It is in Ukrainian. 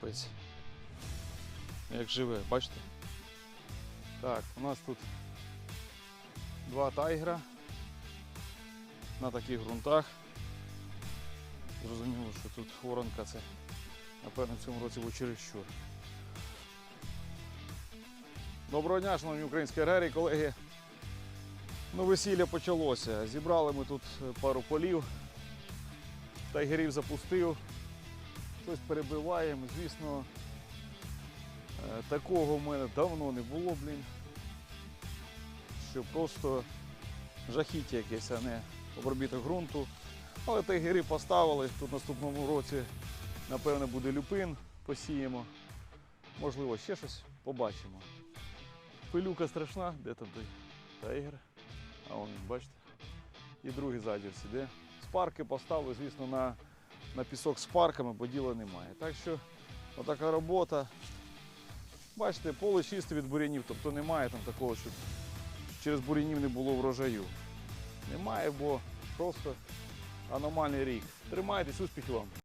капець. Як живе, бачите? Так, у нас тут два тайгера на таких ґрунтах. Зрозуміло, що тут воронка це, напевно, в цьому році чересчур. Доброго дня, шановні українські аграрії, колеги. Ну, весілля почалося. Зібрали ми тут пару полів, тайгерів запустив, щось перебиваємо. Звісно, е, такого в мене давно не було, блін. Що просто жахіття якесь, а не обробіток ґрунту. Але тайгери поставили. Тут наступному році, напевно, буде люпин, посіємо. Можливо, ще щось побачимо. Пилюка страшна, де там той тайгер? А он, бачите? І другий ззаді ось іде. Спарки поставили, звісно, на, на пісок з парками, бо діла немає. Так що отака робота. Бачите, поле чисте від бурянів, тобто немає там такого, щоб через бурянів не було врожаю. Немає, бо просто аномальний рік. Тримайтесь, успіхів вам!